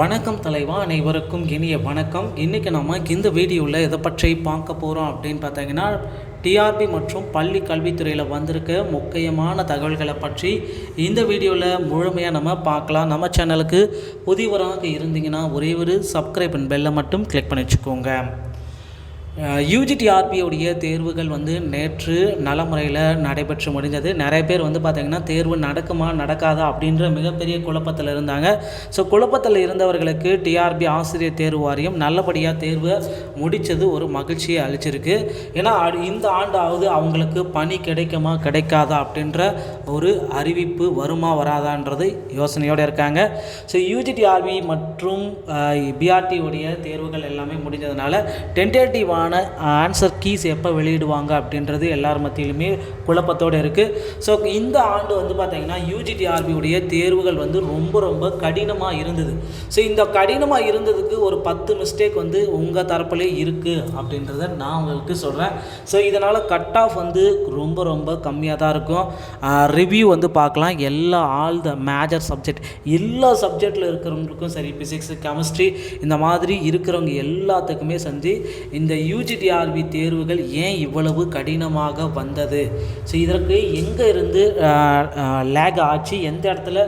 வணக்கம் தலைவா அனைவருக்கும் இனிய வணக்கம். இன்றைக்கி நம்ம இந்த வீடியோவில் எதை பற்றி பார்க்க போகிறோம் அப்படின்னு பார்த்தீங்கன்னா டிஆர்பி மற்றும் பள்ளி கல்வித்துறையில் வந்திருக்க முக்கியமான தகவல்களை பற்றி இந்த வீடியோவில் முழுமையாக நம்ம பார்க்கலாம். நம்ம சேனலுக்கு புதியவராக இருந்தீங்கன்னா ஒரே ஒரு சப்ஸ்கிரைப் பெல்லை மட்டும் கிளிக் பண்ணி வச்சுக்கோங்க. யூஜிடிஆர்பியோடைய தேர்வுகள் வந்து நேற்று நல்ல முறையில் நடைபெற்று முடிஞ்சது. நிறைய பேர் வந்து பார்த்திங்கன்னா தேர்வு நடக்குமா நடக்காதா அப்படின்ற மிகப்பெரிய குழப்பத்தில் இருந்தாங்க. ஸோ குழப்பத்தில் இருந்தவர்களுக்கு டிஆர்பி ஆசிரியர் தேர்வு வாரியம் நல்லபடியாக தேர்வை முடித்தது ஒரு மகிழ்ச்சியை அளிச்சிருக்கு. ஏன்னா இந்த ஆண்டாவது அவங்களுக்கு பணி கிடைக்குமா கிடைக்காதா அப்படின்ற ஒரு அறிவிப்பு வருமா வராதான்றது யோசனையோடு இருக்காங்க. ஸோ யூஜிடிஆர்பி மற்றும் பிஆர்டியுடைய தேர்வுகள் எல்லாமே முடிஞ்சதுனால டென்டேட்டிவான ஆன்சர் கீஸ் எப்போ வெளியிடுவாங்க அப்படின்றது எல்லார் மத்தியிலுமே குழப்பத்தோடு இருக்குது ஸோ இந்த ஆண்டு வந்து பார்த்திங்கன்னா யூஜிடிஆர்பி உடைய தேர்வுகள் வந்து ரொம்ப ரொம்ப கடினமாக இருந்தது. ஸோ இந்த கடினமாக இருந்ததுக்கு ஒரு பத்து மிஸ்டேக் வந்து உங்கள் தரப்புலே இருக்குது அப்படின்றத நான் உங்களுக்கு சொல்கிறேன் ஸோ இதனால் கட் ஆஃப் வந்து ரொம்ப ரொம்ப கம்மியாக தான் இருக்கும். ரிவ்யூ வந்து பார்க்கலாம். எல்லா ஆல் த மேஜர் சப்ஜெக்ட் எல்லா சப்ஜெக்டில் இருக்கிறவங்களுக்கும் சரி ஃபிசிக்ஸ் கெமிஸ்ட்ரி இந்த மாதிரி இருக்கிறவங்க எல்லாத்துக்குமே செஞ்சு இந்த யூஜிடிஆர்பி தேர்வுகள் ஏன் இவ்வளவு கடினமாக வந்தது? ஸோ இதற்கு எங்கே இருந்து லேக் ஆச்சு? எந்த இடத்துல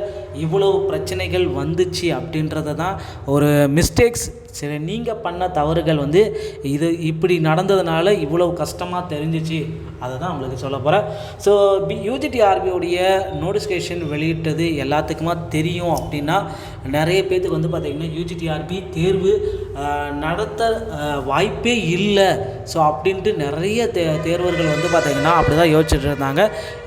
இவ்வளவு பிரச்சனைகள் வந்துச்சு அப்படின்றத தான் ஒரு மிஸ்டேக்ஸ் சரி நீங்கள் பண்ண தவறுகள் வந்து இது இப்படி நடந்ததுனால இவ்வளவு கஷ்டமாக தெரிஞ்சிச்சு அதை தான் உங்களுக்கு சொல்ல போகிறேன் ஸோ பி யூஜிடிஆர்பியோடைய நோட்டிஃபிகேஷன் வெளியிட்டது எல்லாத்துக்குமா தெரியும் அப்படின்னா நிறைய பேர்த்துக்கு வந்து பார்த்திங்கன்னா யூஜிடிஆர்பி தேர்வு நடத்த வாய்ப்பே இல்லை. ஸோ அப்படின்ட்டு நிறைய தே தேர்வர்கள் வந்து பார்த்திங்கன்னா அப்படி தான் யோசிச்சுட்டு இருந்தாங்க.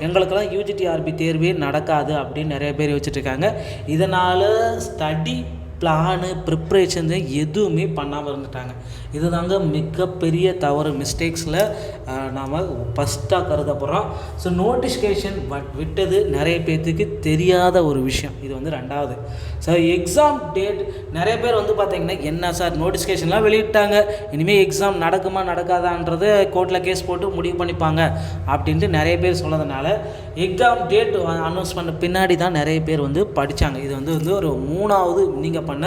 எங்களுக்கெல்லாம் யூஜிடிஆர்பி தேர்வே நடக்காது அப்படின்னு நிறைய பேர் யோசிச்சுட்டு இருக்காங்க. இதனால் ஸ்டடி பிளானு ப்ரிப்ரேஷன் எதுவுமே பண்ணாமல் இருந்துட்டாங்க. இதுதாங்க மிகப்பெரிய தவறு. மிஸ்டேக்ஸில் நாம் ஃபஸ்ட்டாக கருதப்படுறோம் ஸோ நோட்டிஃபிகேஷன் பட் விட்டது நிறைய பேர்த்துக்கு தெரியாத ஒரு விஷயம். இது வந்து ரெண்டாவது. ஸோ எக்ஸாம் டேட் நிறைய பேர் வந்து பார்த்திங்கன்னா என்ன சார் நோட்டிஃபிகேஷன்லாம் வெளியிட்டாங்க. இனிமேல் எக்ஸாம் நடக்குமா நடக்காதான்றது கோர்ட்டில் கேஸ் போட்டு முடிவு பண்ணிப்பாங்க. அப்படின்ட்டு நிறைய பேர் சொன்னதுனால எக்ஸாம் டேட் அனௌன்ஸ் பண்ண பின்னாடி தான் நிறைய பேர் வந்து படித்தாங்க இது வந்து வந்து ஒரு மூணாவது நீங்கள் பண்ண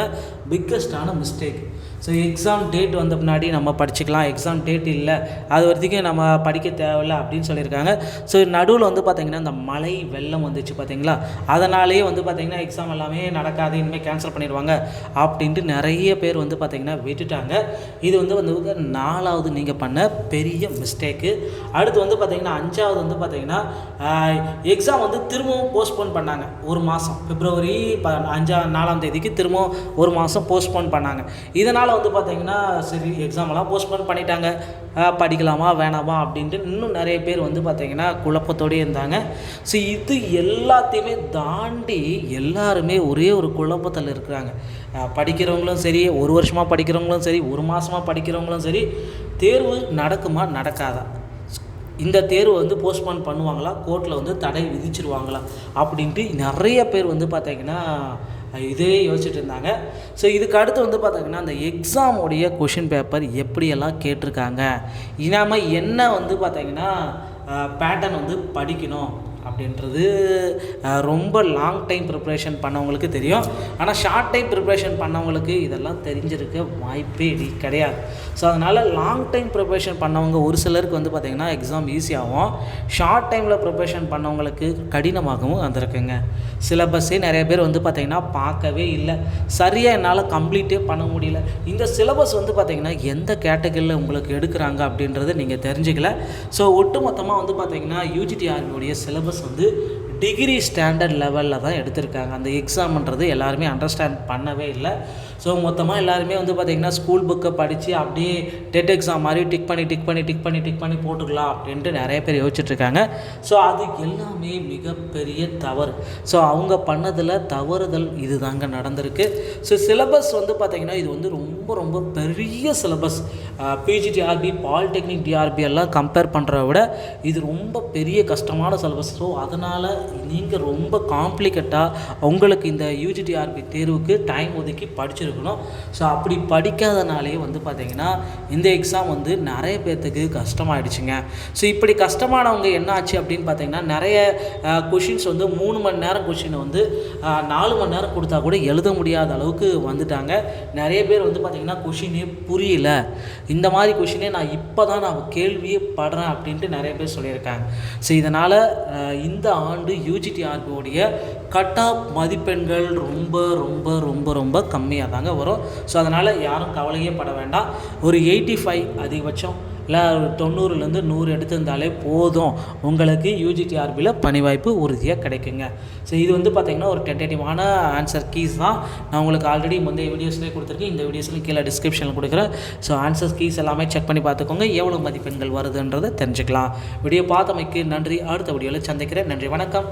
பிக்கஸ்டான மிஸ்டேக் ஸோ எக்ஸாம் டேட் வந்த பின்னாடி நம்ம படிச்சுக்கலாம். எக்ஸாம் டேட் இல்லை. அது வரைக்கும் நம்ம படிக்க தேவையில்ல அப்படின்னு சொல்லியிருக்காங்க. ஸோ நடுவில் வந்து பார்த்திங்கன்னா இந்த மழை வெள்ளம் வந்துச்சு பார்த்தீங்களா அதனாலேயே வந்து பார்த்திங்கன்னா எக்ஸாம் எல்லாமே நடக்காது. இனிமேல் கேன்சல் பண்ணிடுவாங்க அப்படின்ட்டு நிறைய பேர் வந்து பார்த்திங்கன்னா விட்டுட்டாங்க. இது வந்து வந்து நாலாவது நீங்கள் பண்ண பெரிய மிஸ்டேக்கு அடுத்து வந்து பார்த்திங்கன்னா அஞ்சாவது வந்து பார்த்திங்கன்னா எக்ஸாம் வந்து திரும்பவும் போஸ்ட்போன் பண்ணாங்க. ஒரு மாதம் பிப்ரவரி ப அஞ்சா நாலாம் தேதிக்கு திரும்பவும் ஒரு மாதம் போஸ்ட்போன் பண்ணாங்க. இதனால் வந்து பார்த்திங்கன்னா சரி எக்ஸாமெல்லாம் போஸ்ட்போன் பண்ணிட்டாங்க. படிக்கலாமா வேணாமா அப்படின்ட்டு இன்னும் நிறைய பேர் வந்து பார்த்திங்கன்னா குழப்பத்தோடயே இருந்தாங்க. ஸோ இது எல்லாத்தையுமே தாண்டி எல்லாருமே ஒரே ஒரு குழப்பத்தில் இருக்கிறாங்க. படிக்கிறவங்களும் சரி ஒரு வருஷமாக படிக்கிறவங்களும் சரி ஒரு மாதமாக படிக்கிறவங்களும் சரி தேர்வு நடக்குமா நடக்காதா? இந்த தேர்வு வந்து போஸ்ட்போன் பண்ணுவாங்களா? கோர்ட்டில் வந்து தடை விதிச்சிருவாங்களா? அப்படின்ட்டு நிறைய பேர் வந்து பார்த்தீங்கன்னா இதே யோசிச்சுட்டு இருந்தாங்க. ஸோ இதுக்கு அடுத்து வந்து பார்த்திங்கன்னா அந்த எக்ஸாமுடைய கொஷின் பேப்பர் எப்படியெல்லாம் கேட்டிருக்காங்க? இனாமல் என்ன வந்து பார்த்தீங்கன்னா பேட்டர்ன் வந்து படிக்கணும்? அப்படின்றது ரொம்ப லாங் டைம் ப்ரிப்ரேஷன் பண்ணவங்களுக்கு தெரியும். ஆனால் ஷார்ட் டைம் ப்ரிப்ரேஷன் பண்ணவங்களுக்கு இதெல்லாம் தெரிஞ்சிருக்க வாய்ப்பே கிடையாது. ஸோ அதனால் லாங் டைம் ப்ரிப்ரேஷன் பண்ணவங்க ஒரு சிலருக்கு வந்து பார்த்திங்கன்னா எக்ஸாம் ஈஸியாகவும் ஷார்ட் டைமில் ப்ரிப்ரேஷன் பண்ணவங்களுக்கு கடினமாகவும் வந்திருக்குங்க. சிலபஸ்ஸே நிறைய பேர் வந்து பார்த்திங்கன்னா பார்க்கவே இல்லை. சரியாக என்னால் கம்ப்ளீட்டே பண்ண முடியல. இந்த சிலபஸ் வந்து பார்த்திங்கன்னா எந்த கேட்டகரியில் உங்களுக்கு எடுக்கிறாங்க அப்படின்றத நீங்கள் தெரிஞ்சுக்கல. ஸோ ஒட்டுமொத்தமாக வந்து பார்த்திங்கன்னா யூஜிடி யூஜிடிஆர்பியோடைய சிலபஸ் வந்து டிகிரி ஸ்டாண்டர்ட் லெவலில் தான் எடுத்திருக்காங்க. அந்த எக்ஸாம்ன்றது எல்லாருமே அண்டர்ஸ்டாண்ட் பண்ணவே இல்லை. ஸோ மொத்தமாக எல்லாருமே வந்து பார்த்திங்கன்னா ஸ்கூல் புக்கை படித்து அப்படியே டெட் எக்ஸாம் மாதிரி டிக் பண்ணி டிக் பண்ணி டிக் பண்ணி டிக் பண்ணி போட்டுக்கலாம் அப்படின்ட்டு நிறைய பேர் யோசிச்சுட்ருக்காங்க ஸோ அது எல்லாமே மிகப்பெரிய தவறு. ஸோ அவங்க பண்ணதில் தவறுதல் இதுதாங்க நடந்திருக்கு. ஸோ சிலபஸ் வந்து பார்த்திங்கன்னா இது வந்து ரொம்ப ரொம்ப பெரிய சிலபஸ் பிஜிடிஆர்பி பாலிடெக்னிக் டிஆர்பி எல்லாம் கம்பேர் பண்ணுறத விட இது ரொம்ப பெரிய கஷ்டமான சிலபஸ் ஸோ அதனால் நீங்கள் ரொம்ப காம்ப்ளிகேட்டாக உங்களுக்கு இந்த யூஜிடிஆர்பி தேர்வுக்கு டைம் ஒதுக்கி படிச்சிருக்கணும். ஸோ அப்படி படிக்காதனாலே வந்து பார்த்திங்கன்னா இந்த எக்ஸாம் வந்து நிறைய பேர்த்துக்கு கஷ்டமாயிடுச்சுங்க. ஸோ இப்படி கஷ்டமானவங்க என்ன ஆச்சு அப்படின்னு பார்த்தீங்கன்னா நிறைய கொஷின்ஸ் வந்து மூணு மணி நேரம் கொஷினை வந்து நாலு மணி நேரம் கொடுத்தா கூட எழுத முடியாத அளவுக்கு வந்துட்டாங்க. நிறைய பேர் வந்து பார்த்திங்கன்னா கொஷினே புரியல. இந்த மாதிரி கொஷினே நான் இப்போ தான் நான் கேள்வியே படுறேன் அப்படின்ட்டு நிறைய பேர் சொல்லியிருக்காங்க. ஸோ இதனால் இந்த ஆண்டு யூஜிடிஆர்பியோடைய கட் ஆஃப் மதிப்பெண்கள் ரொம்ப ரொம்ப ரொம்ப ரொம்ப கம்மியாக தாங்க வரும். ஸோ அதனால் யாரும் கவலையே பட வேண்டாம். ஒரு எயிட்டி ஃபைவ் அதிகபட்சம் இல்லை தொண்ணூறுலேருந்து நூறு எடுத்திருந்தாலே போதும். உங்களுக்கு யூஜிடிஆர்பியில் பணி வாய்ப்பு உறுதியாக கிடைக்குங்க. ஸோ இது வந்து பார்த்திங்கன்னா ஒரு டென்டேட்டிவான ஆன்சர் கீஸ் தான். நான் உங்களுக்கு ஆல்ரெடி முந்தைய வீடியோஸ்லேயே கொடுத்துருக்கேன். இந்த வீடியோஸ்லையும் கீழே டிஸ்கிரிப்ஷனில் கொடுக்குறேன். ஸோ ஆன்சர் கீஸ் எல்லாமே செக் பண்ணி பார்த்துக்கோங்க எவ்வளோ மதிப்பெண்கள் வருதுன்றதை தெரிஞ்சுக்கலாம். வீடியோ பார்த்தமைக்கு நன்றி. அடுத்த வீடியோவில் சந்திக்கிறேன். நன்றி. வணக்கம்.